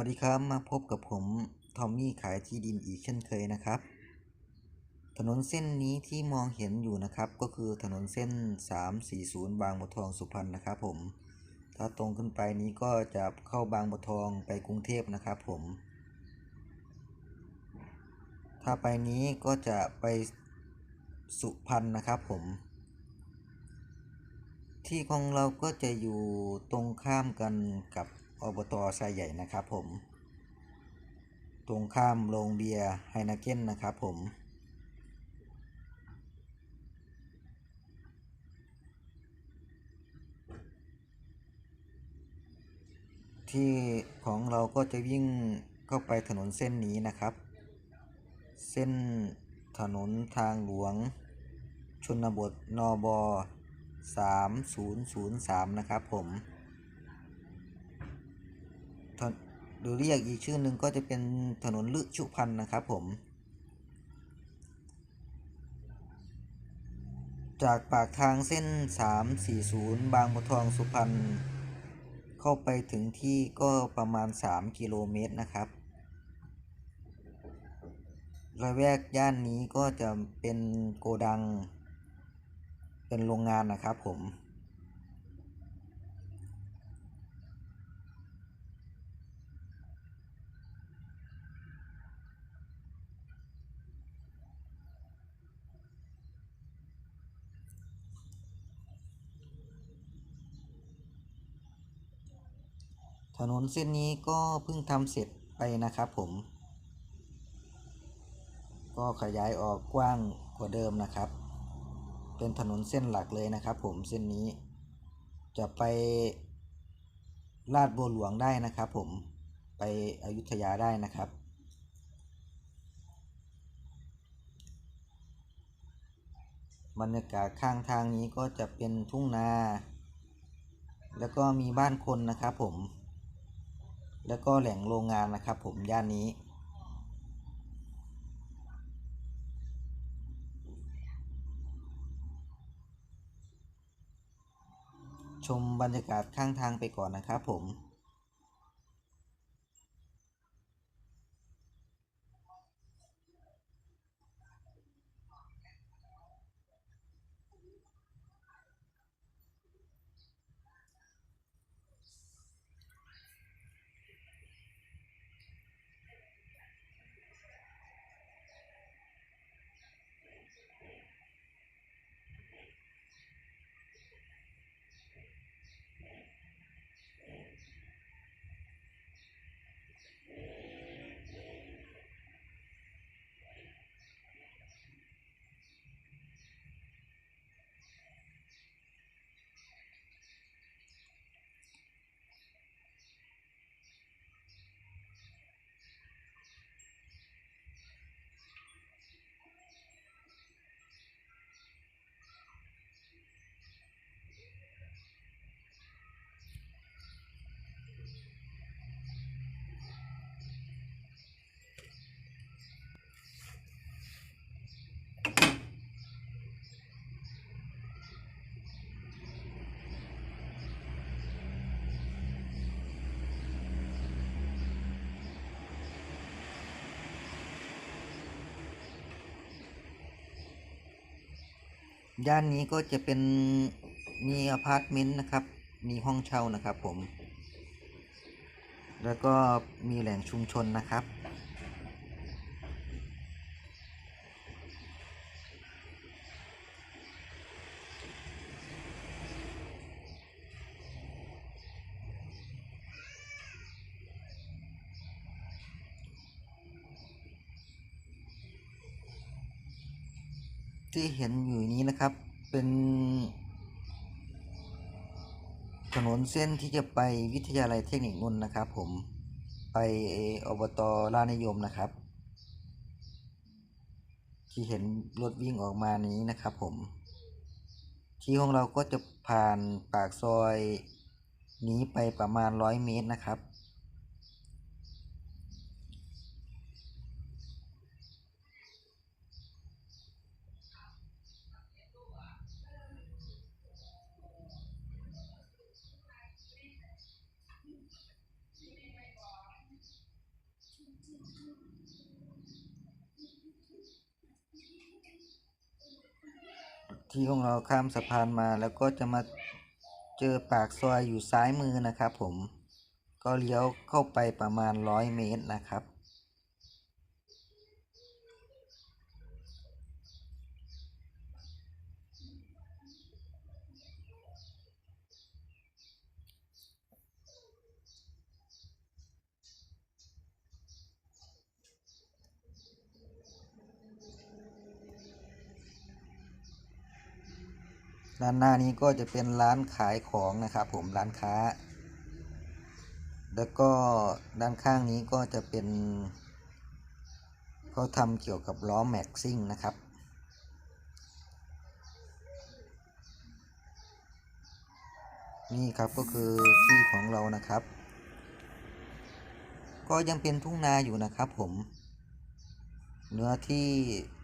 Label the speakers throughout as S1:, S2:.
S1: วัสดีครับ มาพบกับผม ทอมมี่ขายที่ดินอีกเช่นเคยนะครับ ถนนเส้นนี้ที่มองเห็นอยู่นะครับ ก็คือถนนเส้น 340 บางบัวทองสุพรรณนะครับผม ถ้าตรงขึ้นไปนี้ก็จะเข้าบางบัวทองไปกรุงเทพนะครับผม ถ้าไปนี้ก็จะไปสุพรรณนะครับผม ที่ของเราก็จะอยู่ตรงข้ามกันกับ อบตทรายใหญ่นะครับผม ตรงข้ามโรงเบียร์ไฮนาเก้นนะครับผมที่ของเราก็จะวิ่งเข้าไปถนนเส้นนี้นะครับ เส้นถนนทางหลวง ชนบทนบ3003 นะครับผม หรือเรียกอีกชื่อหนึ่งก็จะเป็นถนนลึชุพันธ์นะครับผม จากปากทางเส้น 340 บางบัวทองสุพรรณเข้าไปถึงที่ก็ประมาณ 3 กิโลเมตรนะครับระแวกย่านนี้ก็จะเป็นโกดัง เป็นโรงงานนะครับผม ถนนเส้นนี้ก็เพิ่งทำเสร็จไปนะครับผม ก็ขยายออกกว้างกว่าเดิมนะครับ เป็นถนนเส้นหลักเลยนะครับ ผมเส้นนี้ จะไปลาดบัวหลวงได้นะครับผมไปอยุธยาได้นะครับ บรรยากาศข้างทางนี้ก็จะเป็นทุ่งนา แล้วก็มีบ้านคนนะครับผม แล้วก็แหล่งโรงงานนะครับ ผมย่านนี้ ชมบรรยากาศข้างทางไปก่อนนะครับผม ย่านนี้ก็จะเป็นมีอพาร์ตเมนต์นะครับ มีห้องเช่านะครับผม แล้วก็มีแหล่งชุมชนนะครับ ที่เห็นอยู่นี้นะครับ เป็น ถนนเส้นที่จะไปวิทยาลัยเทคนิคนนท์นะครับ ผมไปอบตรานิยมนะครับ ที่เห็นรถวิ่งออกมานี้นะครับ ผม ที่ของเราก็จะผ่านปากซอยนี้ไปประมาณร้อยเมตรนะครับ ที่ของเราข้ามสะพานมาแล้วก็จะมาเจอปากซอยอยู่ซ้ายมือนะครับผม ก็เลี้ยวเข้าไปประมาณร้อยเมตรนะครับ ด้านหน้านี้ก็จะเป็นร้านขายของนะครับผมร้านค้า แล้วก็ด้านข้างนี้ก็จะเป็นเขาทำเกี่ยวกับล้อแม็กซิ่งนะครับนี่ครับก็คือที่ของเรานะครับ ก็ยังเป็นทุ่งนาอยู่นะครับผม เนื้อที่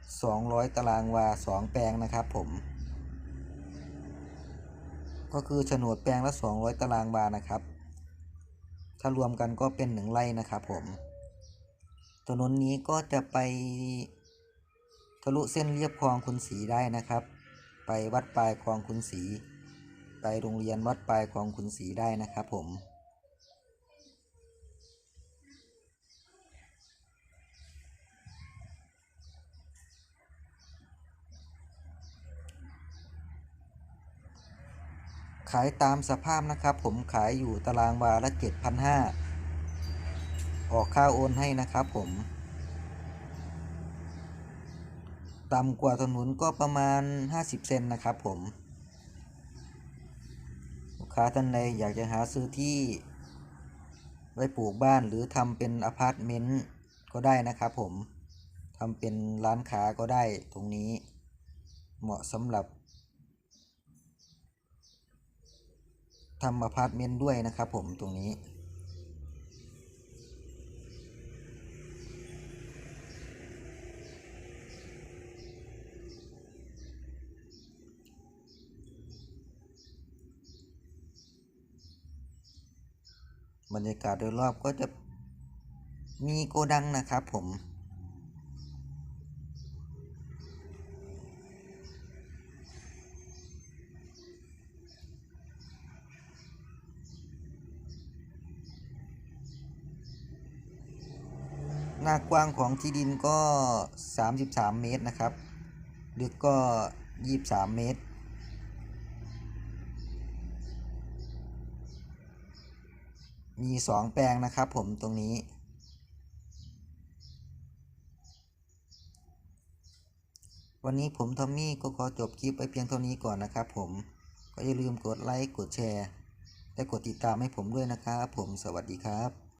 S1: 200 ตารางวา 2 แปลงนะครับผม ก็คือโฉนดแปลงละ 200 ตารางวานะครับ ถ้ารวมกันก็เป็นหนึ่งไร่นะครับผมถนนนี้ก็จะไปทะลุเส้นเรียบคลองคุณศรีได้นะครับ ไปวัดปลายคลองคุณศรีไปโรงเรียนวัดปลายคลองคุณศรีได้นะครับผม ขายตามสภาพนะครับ ผมขายอยู่ตารางวาละ 7,500 ออกค่าโอนให้นะครับผม ต่ำกว่าถนนก็ประมาณ 50 เซนนะครับผม ลูกค้าท่านใดอยากจะหาซื้อที่ ไว้ปลูกบ้านหรือทำเป็นอพาร์ตเมนต์ก็ได้นะครับผมทำเป็นร้านค้าก็ได้ตรงนี้ เหมาะสำหรับ ทำอพาร์ตเมนต์ด้วยนะครับผมตรงนี้ บรรยากาศโดยรอบก็จะมีโกดังนะครับผม หน้ากว้างของที่ดินก็ 33 เมตรนะครับ ลึกก็ 23 เมตร มี 2 แปลงนะครับผมตรงนี้วันนี้ผมทอมมี่ก็ขอจบคลิปไปเพียงเท่านี้ก่อนนะครับผม ก็อย่าลืมกดไลค์ กดแชร์ และกดติดตามให้ผมด้วยนะครับผม สวัสดีครับ